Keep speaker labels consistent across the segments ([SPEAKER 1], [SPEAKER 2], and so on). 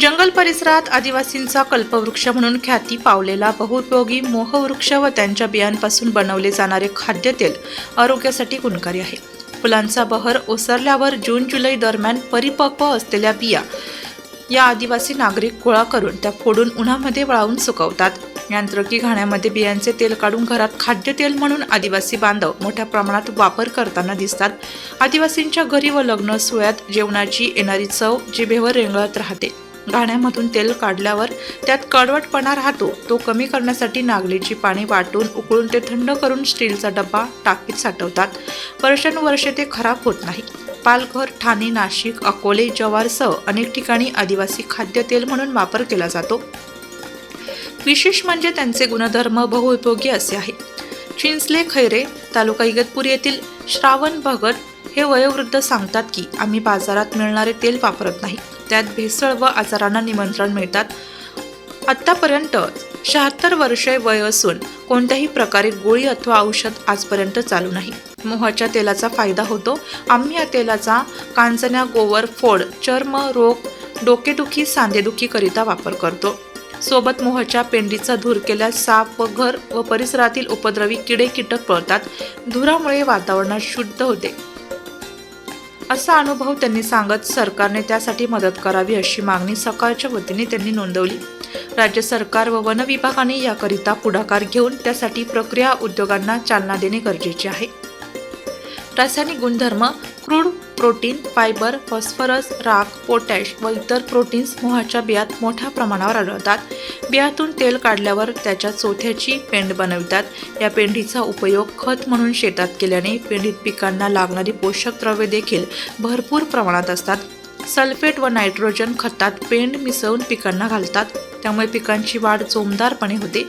[SPEAKER 1] जंगल परिसरात आदिवासींचा कल्पवृक्ष म्हणून ख्याती पावलेला बहुपयोगी मोहवृक्ष व त्यांच्या बियांपासून बनवले जाणारे खाद्यतेल आरोग्यासाठी गुणकारी आहे. फुलांचा बहर ओसरल्यावर जून जुलै दरम्यान परिपक्व असलेल्या बिया या आदिवासी नागरिक गोळा करून त्या फोडून उन्हामध्ये वाळवून सुकवतात. यांत्रिकी घाण्यामध्ये बियांचे तेल काढून घरात खाद्यतेल म्हणून आदिवासी बांधव मोठ्या प्रमाणात वापर करताना दिसतात. आदिवासींच्या घरी व लग्न सोहळ्यात जेवणाची येणारी चव जिभेवर रेंगळत राहते. घाण्यामधून तेल काढल्यावर त्यात कडवटपणा राहतो. तो कमी करण्यासाठी नागलीची पाणी वाटून उकळून ते थंड करून स्टीलचा डब्बा टाकीत साठवतात. वर्षानुवर्षे ते खराब होत नाही. पालघर ठाणे नाशिक अकोले जव्हारसह अनेक ठिकाणी आदिवासी खाद्यतेल म्हणून वापर केला जातो. विशेष म्हणजे त्यांचे गुणधर्म बहुउपयोगी असे आहे. चिंचले खैरे तालुका इगतपूर येथील श्रावण भगत हे वयोवृद्ध सांगतात की आम्ही बाजारात मिळणारे तेल वापरत नाही. त्यात भेसळ व आजारांना निमंत्रण मिळतात. आत्तापर्यंत शहात्तर वर्षे वय असून कोणत्याही प्रकारे गोळी अथवा औषध आजपर्यंत चालू नाही. मोहाच्या तेलाचा फायदा होतो. आम्ही या तेलाचा कांचण्या गोवर फोड चर्म रोग डोकेदुखी सांधेदुखीकरिता वापर करतो. सोबत मोहाच्या पेंडीचा धूर केल्यास साप व घर व परिसरातील उपद्रवी किडे कीटक पळतात. धुरामुळे वातावरणात शुद्ध होते. असा अनुभव त्यांनी सांगत सरकारने त्यासाठी मदत करावी अशी मागणी सकाळच्या वतीने त्यांनी नोंदवली. राज्य सरकार व वन विभागाने याकरिता पुढाकार घेऊन त्यासाठी प्रक्रिया उद्योगांना चालना देणे गरजेचे आहे. रासायनिक गुणधर्म क्रूड प्रोटीन फायबर फॉस्फरस राख पोटॅश व इतर प्रोटीन्स मोहाच्या बियात मोठ्या प्रमाणावर आढळतात. बियातून तेल काढल्यावर त्याच्या चोथ्याची पेंड बनवितात. या पेंडीचा उपयोग खत म्हणून शेतात केल्याने पेंडीत पिकांना लागणारी पोषक द्रव्ये देखील भरपूर प्रमाणात असतात. सल्फेट व नायट्रोजन खतात पेंड मिसळून पिकांना घालतात. त्यामुळे पिकांची वाढ जोमदारपणे होते.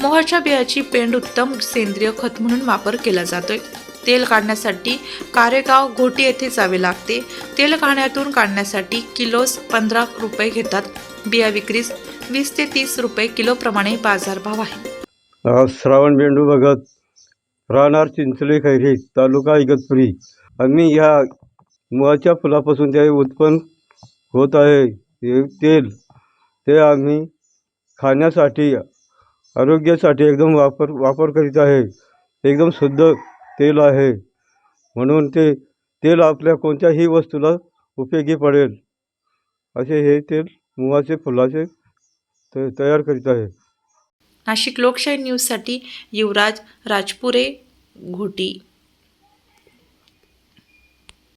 [SPEAKER 1] मोहाच्या बियाची पेंड उत्तम सेंद्रिय खत म्हणून वापर केला जातोय. तेल काढण्यासाठी कारेगाव घोटी येथे जावे लागते. तेल घाण्यातून काढण्यासाठी किलोस पंधरा रुपये घेतात. बिया विक्रीस वीस ते तीस रुपये किलोप्रमाणे बाजारभाव आहे.
[SPEAKER 2] श्रावण बेंडू भगत राहणार चिंचले खैरे तालुका इगतपुरी. आम्ही ह्या मुळाच्या फुलापासून जे उत्पन्न होत आहे हे तेल ते आम्ही खाण्यासाठी आरोग्यासाठी एकदम वापर वापर करीत आहे. एकदम शुद्ध तेल आहे. म्हणून ते तेल आपल्या कोणत्याही वस्तूला उपयोगी पडेल. असे हे तेल मुगाचे फुलाचे त तयार करीत आहे.
[SPEAKER 1] नाशिक लोकशाही न्यूजसाठी युवराज राजपुरे घोटी.